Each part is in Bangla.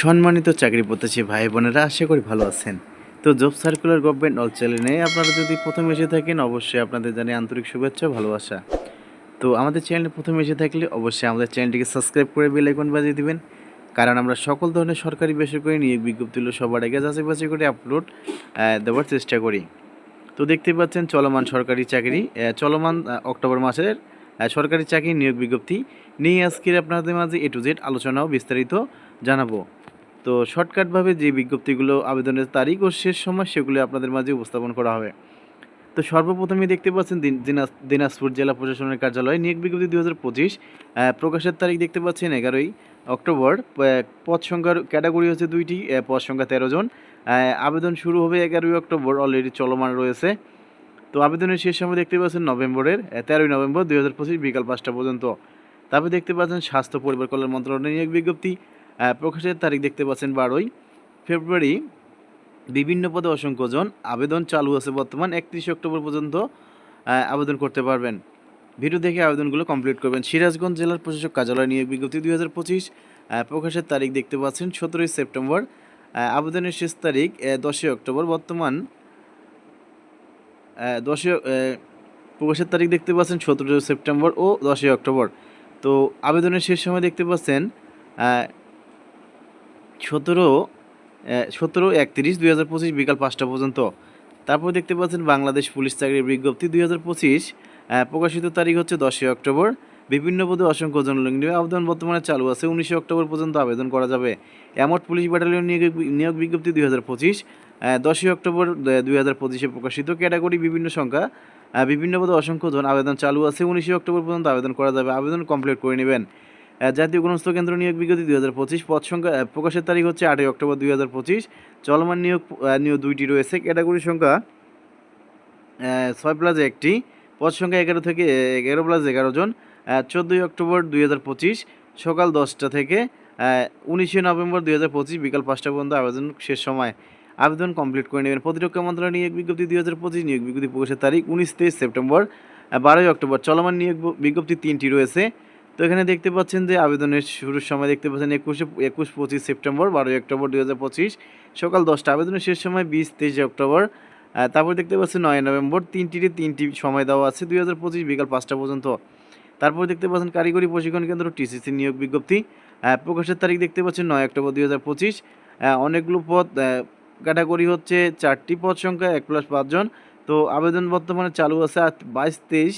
সম্মানিত চাকরি প্রত্যাশী ভাই বোনেরা, আশা করি ভালো আছেন। তো জব সার্কুলার গভর্নমেন্ট অল চ্যানেলে আপনারা যদি প্রথম এসে থাকেন, অবশ্যই আপনাদের জানিয়ে আন্তরিক শুভেচ্ছা ভালোবাসা। তো আমাদের চ্যানেলে প্রথম এসে থাকলে অবশ্যই আমাদের চ্যানেলটিকে সাবস্ক্রাইব করে বেল আইকন বাজিয়ে দিবেন। কারণ আমরা সকল ধরনের সরকারি বেসরকারি নিয়োগ বিজ্ঞপ্তিগুলো সবার আগে যাচাই বাছাই করে আপলোড দেওয়ার চেষ্টা করি। তো দেখতে পাচ্ছেন চলমান সরকারি চাকরি চলমান অক্টোবর মাসের সরকারি চাকরি নিয়োগ বিজ্ঞপ্তি নিয়ে আজকের আপনাদের মাঝে এ টু জেড আলোচনাও বিস্তারিত জানাব। তো শর্টকাটভাবে যে বিজ্ঞপ্তিগুলো, আবেদনের তারিখ ও শেষ সময় সেগুলি আপনাদের মাঝে উপস্থাপন করা হবে। তো সর্বপ্রথমে দেখতে পাচ্ছেন দিন- দিনাজ- দিনাজপুর জেলা প্রশাসনের কার্যালয় নিয়োগ বিজ্ঞপ্তি দু হাজার পঁচিশ। প্রকাশের তারিখ দেখতে পাচ্ছেন এগারোই অক্টোবর। পদ সংখ্যার ক্যাটাগরি হচ্ছে দুইটি পদ সংখ্যা তেরো জন। আবেদন শুরু হবে এগারোই অক্টোবর, অলরেডি চলমান রয়েছে। তো আবেদনের শেষ সময় দেখতে পাচ্ছেন নভেম্বরের তেরোই নভেম্বর দুই হাজার পঁচিশ বিকাল পাঁচটা পর্যন্ত। তারপরে দেখতে পাচ্ছেন স্বাস্থ্য পরিবার কল্যাণ মন্ত্রণালয়ের নিয়োগ বিজ্ঞপ্তি। প্রকাশের তারিখ দেখতে পাচ্ছেন বারোই ফেব্রুয়ারি। বিভিন্ন পদে অসংখ্য জন আবেদন চালু আছে বর্তমান, একত্রিশ অক্টোবর পর্যন্ত আবেদন করতে পারবেন। ভিডিও দেখে আবেদনগুলো কমপ্লিট করবেন। সিরাজগঞ্জ জেলার প্রশাসক কার্যালয় নিয়োগ বিজ্ঞপ্তি দুই হাজার পঁচিশ প্রকাশের তারিখ দেখতে পাচ্ছেন সতেরোই সেপ্টেম্বর। আবেদনের শেষ তারিখ দশই অক্টোবর। বর্তমান দশই প্রকাশের তারিখ দেখতে পাচ্ছেন সতেরোই সেপ্টেম্বর ও দশই অক্টোবর। তো আবেদনের শেষ সময় দেখতে পাচ্ছেন সতেরো সতেরো একত্রিশ দুই হাজার পঁচিশ বিকাল পাঁচটা পর্যন্ত। তারপর দেখতে পাচ্ছেন বাংলাদেশ পুলিশ চাকরির বিজ্ঞপ্তি দুই হাজার পঁচিশ প্রকাশিত তারিখ হচ্ছে দশই অক্টোবর। বিভিন্ন পদে অসংখ্য নিয়োগ আবেদন বর্তমানে চালু আছে। উনিশে অক্টোবর পর্যন্ত আবেদন করা যাবে। এমট পুলিশ ব্যাটালিয়ন নিয়োগ বিজ্ঞপ্তি দুই হাজার পঁচিশ দশই অক্টোবর দুই হাজার পঁচিশে প্রকাশিত। ক্যাটাগরি বিভিন্ন সংখ্যা বিভিন্ন পদে অসংখ্য জন আবেদন চালু আছে। উনিশে অক্টোবর পর্যন্ত আবেদন করা যাবে। আবেদন কমপ্লিট করে নেবেন। জাতীয় গণস্ত কেন্দ্র নিয়োগ বিজ্ঞপ্তি দুই হাজার পঁচিশ। পদ সংখ্যা প্রকাশের তারিখ হচ্ছে আটই অক্টোবর দুই হাজার পঁচিশ। চলমান নিয়োগ নিয়োগ দুইটি রয়েছে। ক্যাটাগরি সংখ্যা ছয় প্লাস একটি। পদ সংখ্যা এগারো থেকে এগারো প্লাস এগারো জন। চোদ্দোই অক্টোবর দুই হাজার পঁচিশ, সকাল দশটা থেকে উনিশে নভেম্বর দুই হাজার পঁচিশ, বিকাল পাঁচটা পর্যন্ত আবেদন শেষ সময় আবেদন কমপ্লিট করে নেবেন। প্রতিরক্ষা মন্ত্রণালয় নিয়োগ বিজ্ঞপ্তি দুই হাজার পঁচিশ, নিয়োগ বিজ্ঞপ্তি প্রকাশের তারিখ উনিশ তেইশ সেপ্টেম্বর বারোই অক্টোবর। চলমান নিয়োগ বিজ্ঞপ্তি তিনটি রয়েছে। তো এখানে দেখতে পাচ্ছেন যে আবেদনের শুরুর সময় দেখতে পাচ্ছেন একুশে, একুশ, পঁচিশ সেপ্টেম্বর, বারোই অক্টোবর দু হাজার পঁচিশ, সকাল দশটা। আবেদনের শেষ সময় বিশ, তেইশে অক্টোবর। তারপর দেখতে পাচ্ছেন নয় নভেম্বর, তিনটিতে তিনটি সময় দেওয়া আছে দুই হাজার পঁচিশ বিকাল পাঁচটা পর্যন্ত। তারপর দেখতে পাচ্ছেন কারিগরি প্রশিক্ষণ কেন্দ্র, টিসিসি নিয়োগ বিজ্ঞপ্তি। প্রকাশের তারিখ দেখতে পাচ্ছেন নয় অক্টোবর দুই হাজার পঁচিশ। অনেকগুলো পদ ক্যাটাগরি হচ্ছে চারটি পদ সংখ্যা, এক প্লাস পাঁচজন তো আবেদন বর্তমানে চালু আছে বাইশ, তেইশ।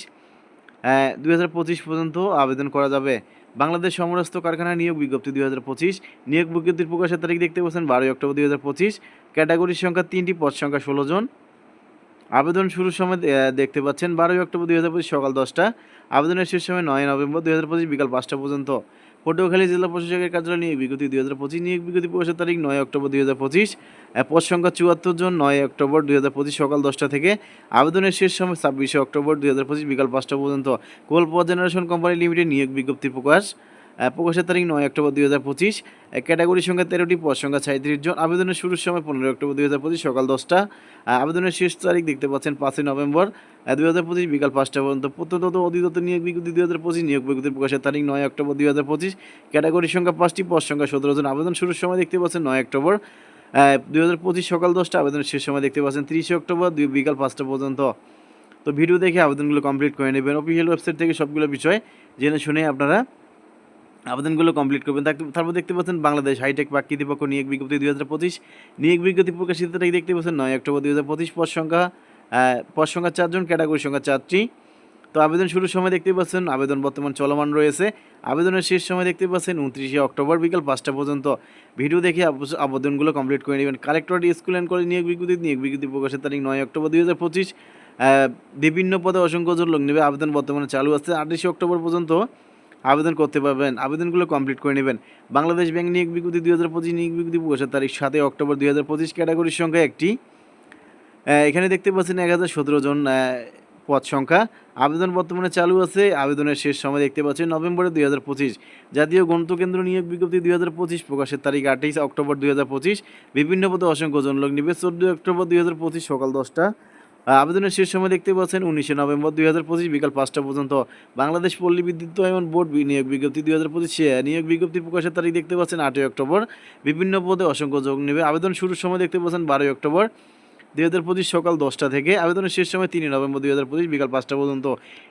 দুই হাজার পঁচিশ পর্যন্ত আবেদন করা যাবে। বাংলাদেশ সমরস্ত কারখানা নিয়োগ বিজ্ঞপ্তি দুই হাজার পঁচিশ। নিয়োগ বিজ্ঞপ্তির প্রকাশের তারিখ দেখতে পাচ্ছেন বারোই অক্টোবর দুই হাজার পঁচিশ। ক্যাটাগরির সংখ্যা তিনটি, পদ সংখ্যা ষোলো জন। আবেদন শুরুর সময় দেখতে পাচ্ছেন বারোই অক্টোবর দুই হাজার পঁচিশ সকাল দশটা। আবেদনের শেষ সময় নয় নভেম্বর দুই হাজার পঁচিশ বিকাল পাঁচটা পর্যন্ত। পটুয়াখালী জেলা প্রশাসকের কার্যালয় নিয়োগ বিজ্ঞপ্তি দুই হাজার পঁচিশ নিয়োগ বিজ্ঞপ্তি প্রকাশের তারিখ নয় অক্টোবর দুই হাজার পঁচিশ। পদ সংখ্যা চুয়াত্তর জন নয় অক্টোবর দুই হাজার পঁচিশ সকাল দশটা থেকে। আবেদনের শেষ সময় ছাব্বিশে অক্টোবর দুই হাজার পঁচিশ বিকাল পাঁচটা পর্যন্ত। Coal power generation company limited নিয়োগ বিজ্ঞপ্তি প্রকাশ। প্রকাশের তারিখ নয় অক্টোবর দুই হাজার পঁচিশ। ক্যাটাগরি সংখ্যা তেরোটি, পদ সংখ্যা সাঁত্রিশ জন। আবেদনের শুরুর সময় পনেরোই অক্টোবর দুই হাজার পঁচিশ সকাল দশটা। আবেদনের শেষ তারিখ দেখতে পাচ্ছেন পাঁচই নভেম্বর। দুই হাজার পঁচিশ বিকাল পাঁচটা পর্যন্ত। প্রত্যন্ত অধিদপ্তর নিয়োগ বিজ্ঞপ্তি দুই হাজার পঁচিশ, নিয়োগ বিজ্ঞপ্তি প্রকাশের তারিখ নয় অক্টোবর দুই হাজার পঁচিশ। ক্যাটাগরি সংখ্যা পাঁচটি, পদ সংখ্যা সতেরো জন। আবেদন শুরুর সময় দেখতে পাচ্ছেন নয় অক্টোবর। দুই হাজার পঁচিশ সকাল দশটা, আবেদনের শেষ সময় দেখতে পাচ্ছেন তিরিশে অক্টোবর দুই বিকাল পাঁচটা পর্যন্ত। তো ভিডিও দেখে আবেদনগুলো কমপ্লিট করে নেবেন। অফিসিয়াল ওয়েবসাইট থেকে সবগুলো বিষয় জেনে শুনে আপনারা আবেদনগুলো কমপ্লিট করবেন। তারপর দেখতে পাচ্ছেন বাংলাদেশ হাইটেক পাক কর্তৃপক্ষ নিয়োগ বিজ্ঞপ্তি দুই হাজার পঁচিশ। নিয়োগ বিজ্ঞপ্তি প্রকাশিত তারিখ দেখতে পাচ্ছেন নয় অক্টোবর দুই হাজার পঁচিশ, পদ সংখ্যা পদ সংখ্যা চারজন, ক্যাটাগরি সংখ্যা চারটি। তো আবেদন শুরুর সময় দেখতে পাচ্ছেন আবেদন বর্তমান চলমান রয়েছে। আবেদনের শেষ সময় দেখতে পাচ্ছেন উনত্রিশে অক্টোবর বিকাল পাঁচটা পর্যন্ত। ভিডিও দেখে আবেদনগুলো কমপ্লিট করে নেবেন। কালেক্টরেট স্কুল অ্যান্ড কলেজ নিয়োগ বিজ্ঞপ্তি নিয়োগ বিজ্ঞপ্তি প্রকাশের তারিখ নয় অক্টোবর দুই হাজার পঁচিশ। বিভিন্ন পদে অসংখ্য জন লোক নেবে। আবেদন বর্তমানে চালু আছে আঠাশে অক্টোবর পর্যন্ত। আবেদন করতে পারবেন। আবেদনগুলো কমপ্লিট করে নেবেন। বাংলাদেশ ব্যাংক নিয়োগ বিজ্ঞপ্তি দুই হাজার পঁচিশ নিয়োগ বিজ্ঞপ্তি প্রকাশের তারিখ সাতই অক্টোবর দুই হাজার পঁচিশ ক্যাটাগরির সংখ্যা একটি। এখানে দেখতে পাচ্ছেন এক হাজার সতেরো জন পদ সংখ্যা। আবেদন বর্তমানে চালু আছে। আবেদনের শেষ সময় দেখতে পাচ্ছেন নভেম্বরে দুই হাজার পঁচিশ। জাতীয় গণতন্ত্র নিয়োগ বিজ্ঞপ্তি দুই হাজার পঁচিশ প্রকাশের তারিখ আঠাইশ অক্টোবর দুই হাজার পঁচিশ। বিভিন্ন পদে অসংখ্য জন লোক নিবে। চোদ্দোই অক্টোবর দুই হাজার পঁচিশ সকাল দশটা। আবেদনের শেষ সময় দেখতে পাচ্ছেন উনিশে নভেম্বর দুই হাজার পঁচিশ বিকাল পাঁচটা পর্যন্ত বাংলাদেশ পল্লী বিদ্যুৎ বিদ্যুতায়ন বোর্ড নিয়োগ বিজ্ঞপ্তি দুই হাজার পঁচিশ নিয়োগ বিজ্ঞপ্তি প্রকাশের তারিখ দেখতে পাচ্ছেন আটই অক্টোবর। বিভিন্ন পদে অসংখ্য যোগ নেবে। আবেদন শুরুর সময় দেখতে পাচ্ছেন বারোই অক্টোবর। দুই হাজার পঁচিশ সকাল দশটা থেকে। আবেদনের শেষ সময় তিনই নভেম্বর দুই হাজার পঁচিশ বিকাল পাঁচটা পর্যন্ত।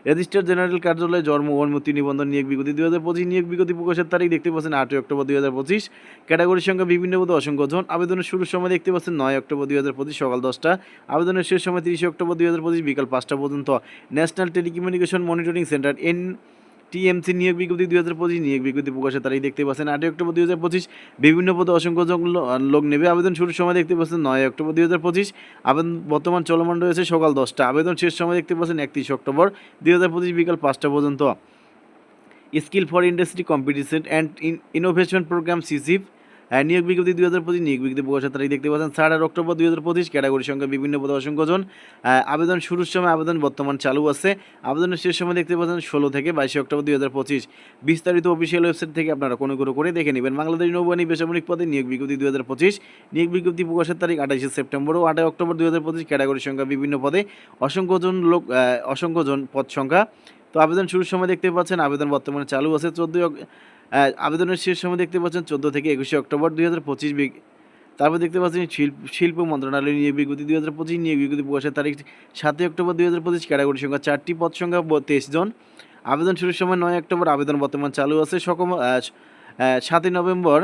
রেজিস্টার জেনারেল কার্যালয়ে জন্ম অনুমতি নিবন্ধন, নিয়োগ বিজ্ঞপ্তি দুই হাজার পঁচিশ নিয়োগ বিজ্ঞপ্তি প্রকাশের তারিখ দেখতে পাচ্ছেন আটই অক্টোবর দুই হাজার পঁচিশ। ক্যাটাগরির সংখ্যা বিভিন্ন পদে অসংখ্য জন আবেদনের শুরুর সময় দেখতে পাচ্ছেন নয় অক্টোবর দুই হাজার পঁচিশ সকাল দশটা। আবেদনের শেষ সময় তিরিশে অক্টোবর দুই হাজার পঁচিশ বিকাল পাঁচটা পর্যন্ত। National telecommunication monitoring centre, N TMC নিয়োগ বিজ্ঞপ্তি দুই হাজার পঁচিশ নিয়োগ বিজ্ঞপ্তি প্রকাশের তারিখ দেখতে পাচ্ছেন আটই অক্টোবর দুই হাজার পঁচিশ। বিভিন্ন পদে অসংখ্যজন লোক নেবে। আবেদন শুরুর সময় দেখতে পাচ্ছেন নয় অক্টোবর দুই হাজার পঁচিশ। আবেদন বর্তমান চলমান রয়েছে সকাল দশটা। আবেদন শেষ সময় দেখতে পাচ্ছেন একত্রিশ অক্টোবর দুই হাজার পঁচিশ বিকাল পাঁচটা পর্যন্ত। Skill for industry competition and innovation programme সিসিপ নিয়োগ বিজ্ঞপ্তি দুই হাজার পঁচিশ নিয়োগ বিজ্ঞপ্তি প্রকাশের তারিখ দেখতে পাচ্ছেন চার আর অক্টোবর দুই হাজার পঁচিশ ক্যাটাগরি সংখ্যা বিভিন্ন পদে অসংখ্য জন আবেদন শুরুর সময় আবেদন বর্তমান চালু আছে। আবেদনের শেষ সময় দেখতে পাচ্ছেন ষোলো থেকে বাইশে অক্টোবর দুই হাজার পঁচিশ। বিস্তারিত অফিসিয়াল ওয়েবসাইট থেকে আপনারা কোনো কোনো করে দেখে নেবেন। বাংলাদেশ নৌবাহিনী বেসামরিক পদে নিয়োগ বিজ্ঞপ্তি দুই হাজার পঁচিশ। নিয়োগ বিজ্ঞপ্তি প্রকাশের তারিখ আঠাশে সেপ্টেম্বর ও আটই অক্টোবর দুই হাজার পঁচিশ ক্যাটাগরি সংখ্যা বিভিন্ন পদে অসংখ্য জন লোক আহ, অসংখ্য জন পদ সংখ্যা। তো আবেদন শুরুর সময় দেখতে পাচ্ছেন, আবেদন বর্তমানে চালু আছে চোদ্দোই আবেদনের শেষ সময় দেখতে পাচ্ছেন চোদ্দ থেকে একুশে অক্টোবর দুই হাজার পঁচিশ তারপর দেখতে পাচ্ছেন শিল্প শিল্প মন্ত্রণালয় নিয়োগ বিজ্ঞপ্তি দুই হাজার পঁচিশ নিয়োগ বিজ্ঞপ্তি প্রকাশের তারিখ সাতই অক্টোবর দুই হাজার পঁচিশ, ক্যাটাগরি সংখ্যা চারটি, পদ সংখ্যা তেইশ জন। আবেদন শুরুর সময় নয় অক্টোবর, আবেদন বর্তমান চালু আছে সকম সাতই নভেম্বর।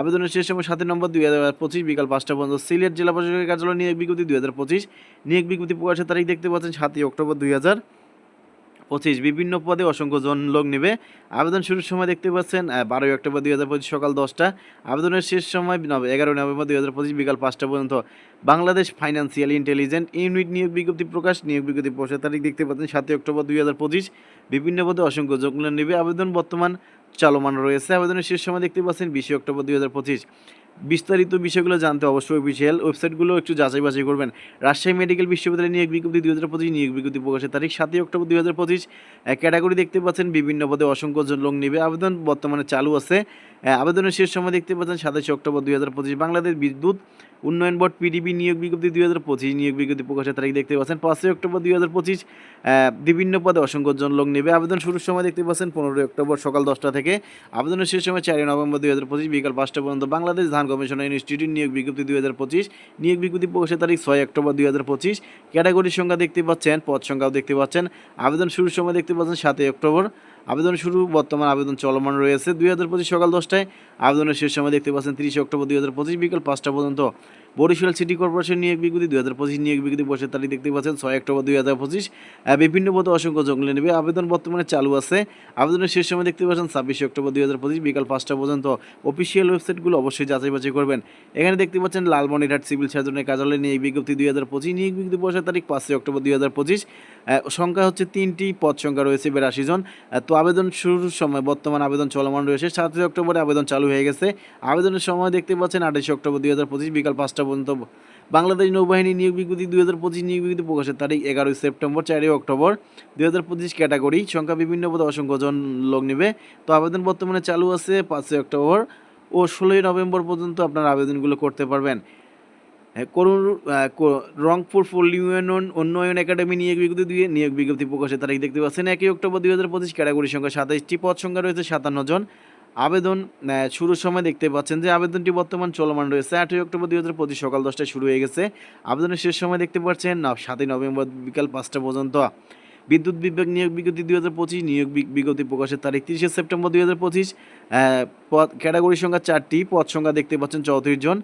আবেদনের শেষ সময় সাতই নম্বর দুই হাজার পঁচিশ বিকাল পাঁচটা পর্যন্ত সিলেট জেলা প্রশাসকের কার্যালয় নিয়োগ বিজ্ঞপ্তি দুই হাজার পঁচিশ, নিয়োগ বিজ্ঞপ্তি প্রকাশের তারিখ দেখতে পাচ্ছেন সাতই অক্টোবর দুই হাজার পঁচিশ। বিভিন্ন পদে অসংখ্য জন লোক নেবে। আবেদন শুরুর সময় দেখতে পাচ্ছেন বারোই অক্টোবর দুই হাজার পঁচিশ সকাল দশটা। আবেদনের শেষ সময় এগারোই নভেম্বর দুই হাজার পঁচিশ বিকাল পাঁচটা পর্যন্ত। বাংলাদেশ ফাইন্যান্সিয়াল ইন্টেলিজেন্ট ইউনিট নিয়োগ বিজ্ঞপ্তি প্রকাশ। নিয়োগ বিজ্ঞপ্তি প্রকাশের তারিখ দেখতে পাচ্ছেন, সাতই অক্টোবর দুই হাজার পঁচিশ। বিভিন্ন পদে অসংখ্য যোগ নেবে। আবেদন বর্তমান চলমান রয়েছে। আবেদনের শেষ সময় দেখতে পাচ্ছেন, বিশে অক্টোবর দুই হাজার পঁচিশ। বিস্তারিত বিষয়গুলো জানতে অবশ্যই অফিসিয়াল ওয়েবসাইটগুলো একটু যাচাই বাছাই করবেন। রাজশাহী মেডিকেল বিশ্ববিদ্যালয় নিয়োগ বিজ্ঞপ্তি দুই হাজার পঁচিশ নিয়োগ বিজ্ঞপ্তি প্রকাশের তারিখ সাতই অক্টোবর দুই হাজার পঁচিশ। ক্যাটাগরি দেখতে পাচ্ছেন বিভিন্ন পদে অসংখ্যজন লোক নেবে। আবেদন বর্তমানে চালু আছে। আবেদনের শেষ সময় দেখতে পাচ্ছেন সাতাশে অক্টোবর দুই হাজার পঁচিশ। বাংলাদেশ বিদ্যুৎ উন্নয়ন বোর্ড পিডিবি নিয়োগ বিজ্ঞপ্তি দুই হাজার পঁচিশ নিয়োগ বিজ্ঞপ্তি প্রকাশের তারিখ দেখতে পাচ্ছেন পাঁচই অক্টোবর দুই হাজার পঁচিশ। বিভিন্ন পদে অসংখ্য জন লোক নেবে। আবেদন শুরুর সময় দেখতে পাচ্ছেন পনেরোই অক্টোবর সকাল দশটা থেকে। আবেদনের শেষ সময় চারই নভেম্বর দুই হাজার পঁচিশ বিকাল পাঁচটা পর্যন্ত। বাংলাদেশ ধান গবেষণা ইনস্টিটিউট নিয়োগ বিজ্ঞপ্তি দুই হাজার পঁচিশ। নিয়োগ বিজ্ঞপ্তি প্রকাশের তারিখ ছয় অক্টোবর দুই হাজার পঁচিশ। ক্যাটাগরির সংখ্যা দেখতে পাচ্ছেন, পদ সংখ্যাও দেখতে পাচ্ছেন। আবেদন শুরুর সময় দেখতে পাচ্ছেন সাতই অক্টোবর। আবেদন শুরু, বর্তমান আবেদন চলমান রয়েছে। দুই হাজার পঁচিশ সকাল দশটায় আবেদনের শেষ সময় দেখতে পাচ্ছেন তিরিশে অক্টোবর দুই হাজার পঁচিশ বিকাল পাঁচটা পর্যন্ত। বরিশাল সিটি কর্পোরেশন নিয়োগ বিজ্ঞপ্তি দুই হাজার পঁচিশ নিয়োগ বিজ্ঞপ্তি বসে তারিখ দেখতে পাচ্ছেন ছয় অক্টোবর দুই হাজার পঁচিশ। বিভিন্ন পদে অসংখ্য জঙ্গলে নেবে আবেদন বর্তমানে চালু আছে। আবেদনের শেষ সময় দেখতে পাচ্ছেন ছাব্বিশে অক্টোবর দুই হাজার পঁচিশ বিকাল পাঁচটা পর্যন্ত। অফিসিয়াল ওয়েবসাইটগুলো অবশ্যই যাচাই বাছাই করবেন। এখানে দেখতে পাচ্ছেন লালমনিরহাট সিভিল সার্জনের কার্যালয়ে নিয়োগ বিজ্ঞপ্তি দুই হাজার পঁচিশ নিয়োগ বিজ্ঞপ্তি বসে তারিখ পাঁচই অক্টোবর দুই হাজার পঁচিশ। সংখ্যা হচ্ছে তিনটি, পদ সংখ্যা রয়েছে বিরাশি জন। তো আবেদন শুরুর সময় বর্তমান আবেদন চলমান রয়েছে। সাতই অক্টোবরে আবেদন চালু হয়ে গেছে। আবেদনের সময় দেখতে পাচ্ছেন আঠাশে অক্টোবর দুই হাজার পঁচিশ বিকাল পাঁচটা পর্যন্ত বাংলাদেশ নৌবাহিনী নিয়োগ বিজ্ঞপ্তি দুই হাজার পঁচিশ নিয়োগ বিজ্ঞপ্তি প্রকাশের তারিখ এগারোই সেপ্টেম্বর, চারই অক্টোবর দুই হাজার পঁচিশ ক্যাটাগরি। সংখ্যা বিভিন্ন পদে অসংখ্য জন লোক নেবে। তো আবেদন বর্তমানে চালু আছে পাঁচই অক্টোবর ও ষোলোই নভেম্বর পর্যন্ত আপনার আবেদনগুলো করতে পারবেন। করুন রংপুর পল্লী ইউনিয়ন উন্নয়ন একাডেমি নিয়োগ বিজ্ঞপ্তি দিয়ে নিয়োগ বিজ্ঞপ্তি প্রকাশের তারিখ দেখতে পাচ্ছেন। একই অক্টোবর দুই হাজার পঁচিশ ক্যাটাগরি সংখ্যা সাতাইশটি পদ সংখ্যা রয়েছে সাতান্ন জন। আবেদন শুরুর সময় দেখতে পাচ্ছেন যে আবেদনটি বর্তমান চলমান রয়েছে। আটই অক্টোবর দুই হাজার পঁচিশ সকাল দশটায় শুরু হয়ে গেছে। আবেদনের শেষ সময় দেখতে পাচ্ছেন সাতই নভেম্বর বিকাল পাঁচটা পর্যন্ত। বিদ্যুৎ বিভাগ নিয়োগ বিজ্ঞপ্তি দুই হাজার পঁচিশ, নিয়োগ বিজ্ঞপ্তি প্রকাশের তারিখ তিরিশে সেপ্টেম্বর দুই হাজার পঁচিশ। ক্যাটাগরি সংখ্যা চারটি, পদ সংখ্যা দেখতে পাচ্ছেন চৌত্রিশ জন।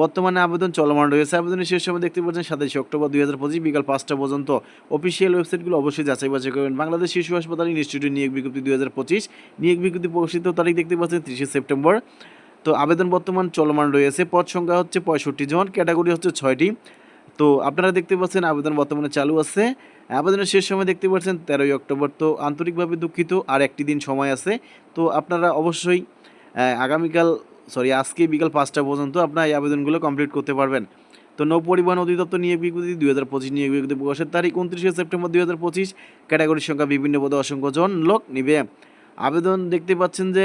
বর্তমানে আবেদন চলমান রয়েছে। আবেদনের শেষ সময় দেখতে পাচ্ছেন সাতাশে অক্টোবর দুই হাজার পঁচিশ বিকাল পাঁচটা পর্যন্ত অফিসিয়াল ওয়েবসাইটগুলো অবশ্যই যাচাই বাছাই করবেন। বাংলাদেশ শিশু হাসপাতাল ইনস্টিটিউট নিয়োগ বিজ্ঞপ্তি দুই হাজার পঁচিশ। নিয়োগ বিজ্ঞপ্তি প্রকাশিত তারিখ দেখতে পাচ্ছেন তিরিশে সেপ্টেম্বর। তো আবেদন বর্তমান চলমান রয়েছে। পদ সংখ্যা হচ্ছে পঁয়ষট্টি জন, ক্যাটাগরি হচ্ছে ছয়টি। তো আপনারা দেখতে পাচ্ছেন আবেদন বর্তমানে চালু আছে। আবেদনের শেষ সময় দেখতে পাচ্ছেন তেরোই অক্টোবর। তো আন্তরিকভাবে দুঃখিত, আর একটি দিন সময় আছে। তো আপনারা অবশ্যই আগামীকাল সরি, আজকে বিকাল পাঁচটা পর্যন্ত আপনার এই আবেদনগুলো কমপ্লিট করতে পারবেন। তো নৌ পরিবহন অধিদপ্তর নিয়োগ বিজ্ঞপ্তি দুই হাজার পঁচিশ নিয়োগ বিজ্ঞপ্তি প্রকাশের তারিখ উনত্রিশে সেপ্টেম্বর দুই হাজার পঁচিশ। ক্যাটাগরির সংখ্যা বিভিন্ন পদে অসংখ্য জন লোক নিবে। আবেদন দেখতে পাচ্ছেন যে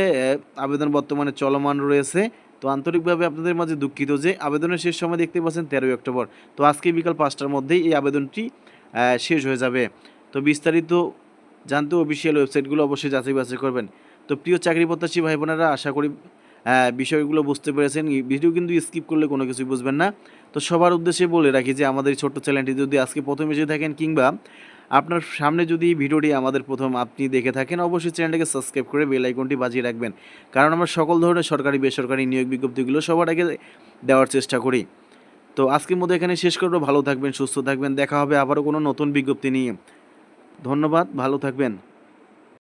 আবেদন বর্তমানে চলমান রয়েছে। তো আন্তরিকভাবে আপনাদের মাঝে দুঃখিত যে, আবেদনের শেষ সময় দেখতে পাচ্ছেন তেরোই অক্টোবর। তো আজকে বিকাল পাঁচটার মধ্যেই এই আবেদনটি শেষ হয়ে যাবে। তো বিস্তারিত জানতে অফিসিয়াল ওয়েবসাইটগুলো অবশ্যই যাচাই বাছাই করবেন। তো প্রিয় চাকরি প্রত্যাশী ভাই বোনেরা আশা করি বিষয়গুলো বুঝতে পেরেছেন। ভিডিও কিন্তু স্কিপ করলে কোনো কিছুই বুঝবেন না। তো সবার উদ্দেশ্যে বলে রাখি যে, আমাদের এই ছোট্ট চ্যানেলটি যদি আজকে প্রথম এসে থাকেন কিংবা আপনার সামনে যদি ভিডিওটি আমাদের প্রথম আপনি দেখে থাকেন, অবশ্যই চ্যানেলটিকে সাবস্ক্রাইব করে বেল আইকনটি বাজিয়ে রাখবেন। কারণ আমরা সকল ধরনের সরকারি, বেসরকারি নিয়োগ বিজ্ঞপ্তিগুলো সবার আগে দেওয়ার চেষ্টা করি। তো আজকের মধ্যে এখানে শেষ করব। ভালো থাকবেন, সুস্থ থাকবেন। দেখা হবে আবারও কোনো নতুন বিজ্ঞপ্তি নিয়ে। ধন্যবাদ, ভালো থাকবেন।